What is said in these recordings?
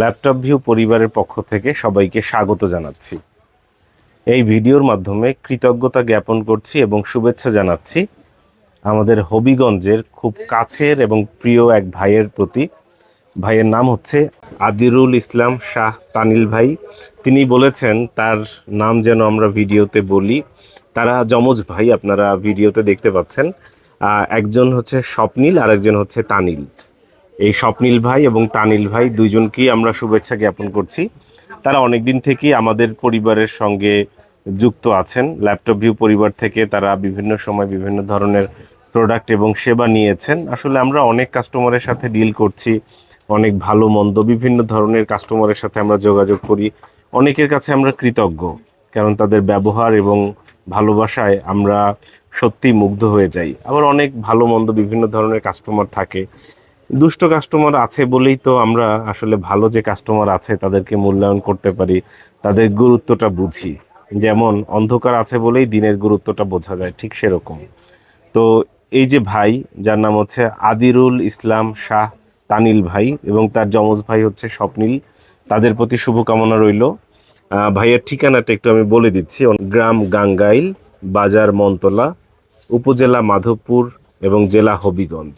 Laptop view পরিবারের পক্ষ থেকে সবাইকে স্বাগত জানাচ্ছি। এই ভিডিওর মাধ্যমে কৃতজ্ঞতা জ্ঞাপন করছি এবং শুভেচ্ছা জানাচ্ছি আমাদের হবিগঞ্জের খুব কাছের এবং প্রিয় এক ভাইয়ের প্রতি। ভাইয়ের নাম হচ্ছে আদিরুল ইসলাম শাহ তানিল ভাই। তিনি বলেছেন, তার নাম যেন আমরা ভিডিওতে বলি। তারা যমজ ভাই, আপনারা ভিডিওতে দেখতে পাচ্ছেন। একজন হচ্ছে স্বপ্নিল আর একজন হচ্ছে তানিল। এই স্বপ্নীল ভাই এবং তানিল ভাই দুইজনকেই আমরা শুভেচ্ছা জ্ঞাপন করছি। তারা অনেকদিন থেকেই আমাদের পরিবারের সঙ্গে যুক্ত আছেন। ল্যাপটপ ভিউ পরিবার থেকে তারা বিভিন্ন সময় বিভিন্ন ধরনের প্রোডাক্ট এবং সেবা নিয়েছেন। আসলে আমরা অনেক কাস্টমারের সাথে ডিল করছি, অনেক ভালো, মন্দ, বিভিন্ন ধরনের কাস্টমারের সাথে আমরা যোগাযোগ করি। অনেকের কাছে আমরা কৃতজ্ঞ, কারণ তাদের ব্যবহার এবং ভালোবাসায় আমরা সত্যি মুগ্ধ হয়ে যাই। আবার অনেক ভালো, মন্দ, বিভিন্ন ধরনের কাস্টমার থাকে। দুষ্ট কাস্টমার আছে বলেই তো আমরা আসলে ভালো যে কাস্টমার আছে তাদেরকে মূল্যায়ন করতে পারি, তাদের গুরুত্বটা বুঝি। যেমন অন্ধকার আছে বলেই দিনের গুরুত্বটা বোঝা যায়, ঠিক সেরকম। তো এই যে ভাই, যার নাম হচ্ছে আদিরুল ইসলাম শাহ তানিল ভাই এবং তার যমজ ভাই হচ্ছে স্বপ্নিল, তাদের প্রতি শুভকামনা রইল। ভাইয়ের ঠিকানাটা একটু আমি বলে দিচ্ছি। গ্রাম গাঙ্গাইল, বাজার মন্তলা উপজেলা মাধবপুর এবং জেলা হবিগঞ্জ।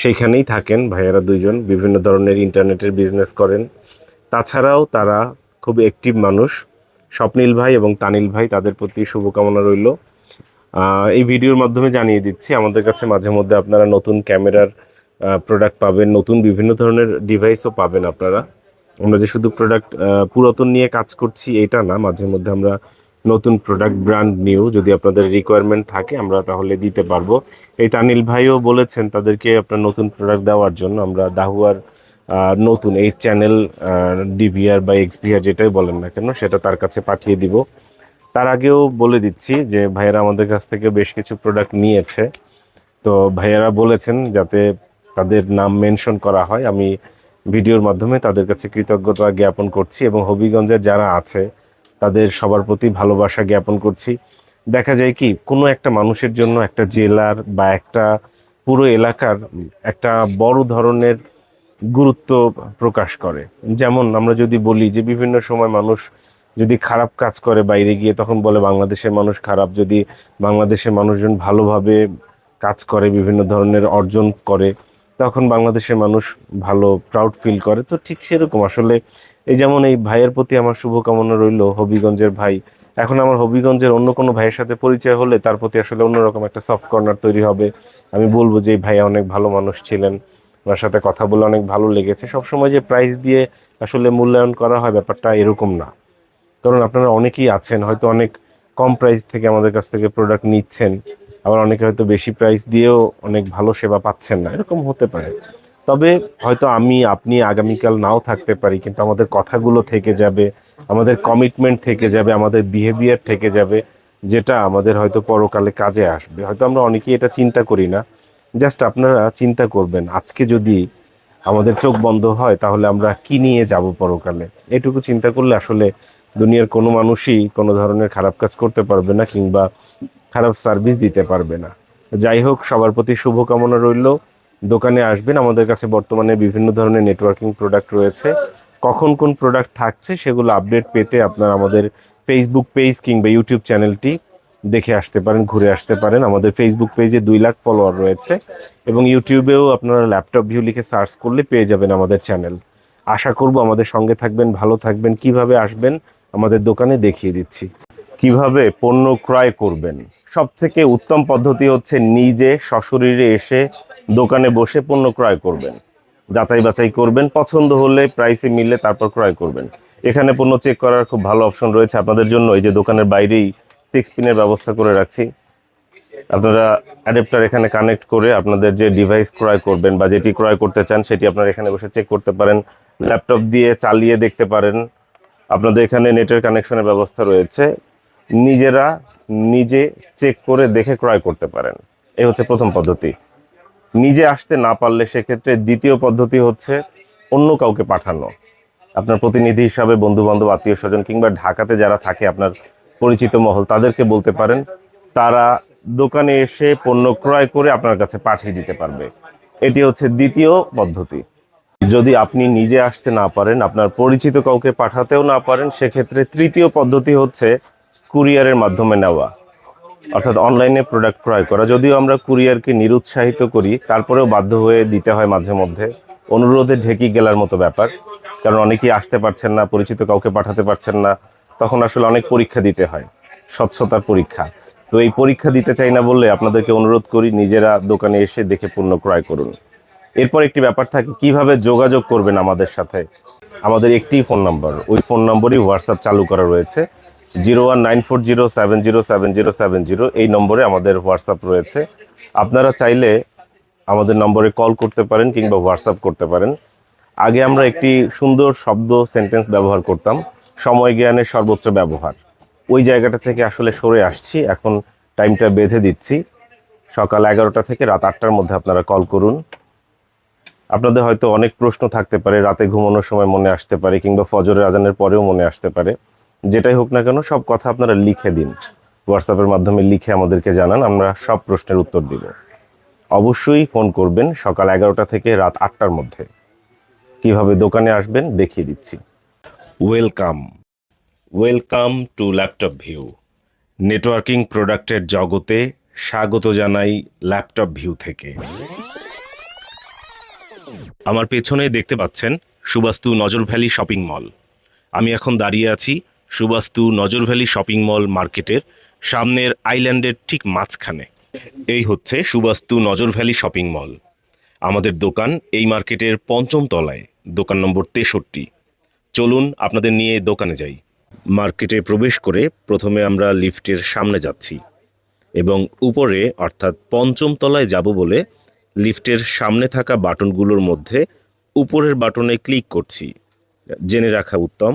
সেইখানেই থাকেন, ভাইয়েরা দুইজন, বিভিন্ন ধরনের ইন্টারনেটের বিজনেস করেন। তাছাড়াও তারা খুব অ্যাক্টিভ মানুষ। স্বপ্নিল ভাই এবং তানিল ভাই তাদের প্রতি শুভকামনা রইল। এই ভিডিওর মাধ্যমে জানিয়ে দিচ্ছি, আমাদের কাছে মাঝে মধ্যে আপনারা নতুন ক্যামেরার প্রোডাক্ট পাবেন, নতুন বিভিন্ন ধরনের ডিভাইসও পাবেন আপনারা। আমরা যে শুধু প্রোডাক্ট পুরাতন নিয়ে কাজ করছি, এটা না, মাঝে মধ্যে আমরা নতুন প্রোডাক্ট ব্র্যান্ড নিউ যদি আপনাদের রিকোয়ারমেন্ট থাকে, আমরা তাহলে দিতে পারব। এই তানিল ভাইও বলেছেন তাদেরকে আপনার নতুন প্রোডাক্ট দেওয়ার জন্য, আমরা দাহুয়ার নতুন এই চ্যানেল ডিভিআর বা এক্সভিআর যেটাই বলেন না কেন, সেটা তার কাছে পাঠিয়ে দিব। তার আগেও বলে দিচ্ছি যে, ভাইয়েরা আমাদের কাছ থেকে বেশ কিছু প্রোডাক্ট নিয়েছে। তো ভাইয়েরা বলেছেন যাতে তাদের নাম মেনশন করা হয়। আমি ভিডিওর মাধ্যমে তাদের কাছে কৃতজ্ঞতা জ্ঞাপন করছি এবং হবিগঞ্জের যারা আছে তাদের সবার প্রতি ভালোবাসা জ্ঞাপন করছি। দেখা যায় কি, কোনো একটা মানুষের জন্য একটা জেলার বা একটা পুরো এলাকার একটা বড় ধরনের গুরুত্ব প্রকাশ করে। যেমন আমরা যদি বলি যে বিভিন্ন সময় মানুষ যদি খারাপ কাজ করে বাইরে গিয়ে, তখন বলে বাংলাদেশের মানুষ খারাপ। যদি বাংলাদেশের মানুষজন ভালোভাবে কাজ করে, বিভিন্ন ধরনের অর্জন করে তখন বাংলাদেশের মানুষ ভালো প্রাউড ফিল করে। তো ঠিক সেরকম। আসলে এই যেমন এই ভাইয়ের প্রতি আমার শুভকামনা রইল, হবিগঞ্জের ভাই। এখন আমার হবিগঞ্জের অন্য কোনো ভাইয়ের সাথে পরিচয় হলে তার প্রতি আসলে অন্যরকম একটা সফট কর্নার তৈরি হবে। আমি বলব যে, এই ভাই অনেক ভালো মানুষ ছিলেন। ওনার সাথে কথা বলে অনেক ভালো লেগেছে। সবসময় যে প্রাইস দিয়ে আসলে মূল্যায়ন করা হয় ব্যাপারটা এরকম না। কারণ আপনারা অনেকেই আছেন, হয়তো অনেক কম প্রাইস থেকে আমাদের কাছ থেকে প্রোডাক্ট নিচ্ছেন। আবার অনেকে হয়তো বেশি প্রাইস দিয়েও অনেক ভালো সেবা পাচ্ছেন না। এরকম হতে পারে। তবে হয়তো আমি, আপনি আগামীকাল নাও থাকতে পারি, কিন্তু আমাদের কথাগুলো থেকে যাবে, আমাদের কমিটমেন্ট থেকে যাবে, আমাদের বিহেভিয়ার থেকে যাবে, যেটা আমাদের হয়তো পরকালে কাজে আসবে। হয়তো আমরা অনেকেই এটা চিন্তা করি না। জাস্ট আপনারা চিন্তা করবেন, আজকে যদি আমাদের চোখ বন্ধ হয়, তাহলে আমরা কি নিয়ে যাব পরকালে? এটুকু চিন্তা করলে আসলে দুনিয়ার কোনো মানুষই কোনো ধরনের খারাপ কাজ করতে পারবে না, কিংবা খারাপ সার্ভিস দিতে পারবে না। যাই হোক, সবার প্রতি শুভকামনা রইল। দোকানে আসবেন, আমাদের কাছে বর্তমানে বিভিন্ন ধরনের নেটওয়ার্কিং প্রোডাক্ট রয়েছে। কখন কোন প্রোডাক্ট থাকছে সেগুলো আপডেট পেতে আপনার আমাদের ফেসবুক পেজ কিংবা ইউটিউব চ্যানেলটি দেখে আসতে পারেন, ঘুরে আসতে পারেন। আমাদের ফেসবুক পেজে দুই লাখ ফলোয়ার রয়েছে এবং ইউটিউবেও আপনারা ল্যাপটপ ভিউ লিখে সার্চ করলে পেয়ে যাবেন আমাদের চ্যানেল আশা করব আমাদের সঙ্গে থাকবেন, ভালো থাকবেন। কীভাবে আসবেন, আমাদের দোকানে দেখিয়ে দিচ্ছি। কীভাবে পণ্য ক্রয় করবেন? সব থেকে উত্তম পদ্ধতি হচ্ছে নিজে সশরীরে এসে দোকানে বসে পণ্য ক্রয় করবেন। যাচাই বাছাই করবেন, পছন্দ হলে প্রাইসে মিললে তারপর ক্রয় করবেন। এখানে পণ্য চেক করার খুব ভালো অপশন রয়েছে আপনাদের জন্য। এই যে দোকানের বাইরেই সিক্স পিনের ব্যবস্থা করে রাখছি। আপনারা অ্যাডাপ্টার এখানে কানেক্ট করে আপনাদের যে ডিভাইস ক্রয় করবেন বা যেটি ক্রয় করতে চান, সেটি আপনারা এখানে বসে চেক করতে পারেন। ল্যাপটপ দিয়ে চালিয়ে দেখতে পারেন। আপনাদের এখানে নেটের কানেকশনের ব্যবস্থা রয়েছে। নিজেরা নিজে চেক করে দেখে ক্রয় করতে পারেন। এই হচ্ছে প্রথম পদ্ধতি। নিজে আসতে না পারলে সেক্ষেত্রে দ্বিতীয় পদ্ধতি হচ্ছে অন্য কাউকে পাঠানো। আপনার প্রতিনিধি হিসাবে বন্ধু বান্ধব আত্মীয় স্বজন কিংবা ঢাকাতে যারা থাকে আপনার পরিচিত মহল, তাদেরকে বলতে পারেন, তারা দোকানে এসে পণ্য ক্রয় করে আপনার কাছে পাঠিয়ে দিতে পারবে। এটি হচ্ছে দ্বিতীয় পদ্ধতি। যদি আপনি নিজে আসতে না পারেন, আপনার পরিচিত কাউকে পাঠাতেও না পারেন, সেক্ষেত্রে তৃতীয় পদ্ধতি হচ্ছে কুরিয়ারের মাধ্যমে নেওয়া। অর্থাৎ অনলাইনে প্রোডাক্ট ক্রয় করা। যদিও আমরা কুরিয়ারকে নিরুৎসাহিত করি, তারপরেও বাধ্য হয়ে দিতে হয় মাঝে মধ্যে। অনুরোধে ঢেকি গেলার মতো ব্যাপার। কারণ অনেকেই আসতে পারছেন না, পরিচিত কাউকে পাঠাতে পারছেন না। তখন আসলে অনেক পরীক্ষা দিতে হয়, স্বচ্ছতার পরীক্ষা। তো এই পরীক্ষা দিতে চাই না বললে আপনাদেরকে অনুরোধ করি, নিজেরা দোকানে এসে দেখে পণ্য ক্রয় করুন। এরপর একটি ব্যাপার থাকে, কীভাবে যোগাযোগ করবেন আমাদের সাথে? আমাদের একটি ফোন নাম্বার, ওই ফোন নম্বরই হোয়াটসঅ্যাপ চালু করা রয়েছে। Zero one nine four zero seven zero seven zero seven zero এই নম্বরে আমাদের হোয়াটসঅ্যাপ রয়েছে। আপনারা চাইলে আমাদের নম্বরে কল করতে পারেন কিংবা হোয়াটসঅ্যাপ করতে পারেন। আগে আমরা একটি সুন্দর শব্দ, সেন্টেন্স ব্যবহার করতাম সময় জ্ঞানের সর্বোচ্চ ব্যবহার। ওই জায়গাটা থেকে আসলে সরে আসছি, এখন টাইমটা বেঁধে দিচ্ছি। সকাল এগারোটা থেকে রাত আটটার মধ্যে আপনারা কল করুন। আপনাদের হয়তো অনেক প্রশ্ন থাকতে পারে, রাতে ঘুমানোর সময় মনে আসতে পারে, কিংবা ফজরের আজানের পরেও মনে আসতে পারে। যেটাই হোক না কেন, সব কথা আপনারা লিখে দিন। হোয়াটসঅ্যাপের মাধ্যমে লিখে আমাদেরকে জানান, আমরা সব প্রশ্নের উত্তর দিব। অবশ্যই ফোন করবেন সকাল এগারোটা থেকে রাত আটটার মধ্যে। কীভাবে দোকানে আসবেন দেখিয়ে দিচ্ছি। Welcome welcome to laptop view networking প্রোডাক্টের জগতে স্বাগত জানাই ল্যাপটপ ভিউ থেকে। আমার পেছনে দেখতে পাচ্ছেন সুবাস্তু নজর ভ্যালি শপিং মল। আমি এখন দাঁড়িয়ে আছি সুবাস্তু নজর ভ্যালি শপিং মল মার্কেটের সামনের আইল্যান্ডের ঠিক মাঝখানে। এই হচ্ছে সুবাস্তু নজর ভ্যালি শপিং মল। আমাদের দোকান এই মার্কেটের পঞ্চম তলায়, দোকান নম্বর তেষট্টি। চলুন আপনাদের নিয়ে দোকানে যাই। মার্কেটে প্রবেশ করে প্রথমে আমরা লিফটের সামনে যাচ্ছি এবং উপরে, অর্থাৎ পঞ্চম তলায় যাব বলে লিফটের সামনে থাকা বাটনগুলোর মধ্যে উপরের বাটনে ক্লিক করছি। জেনে রাখা উত্তম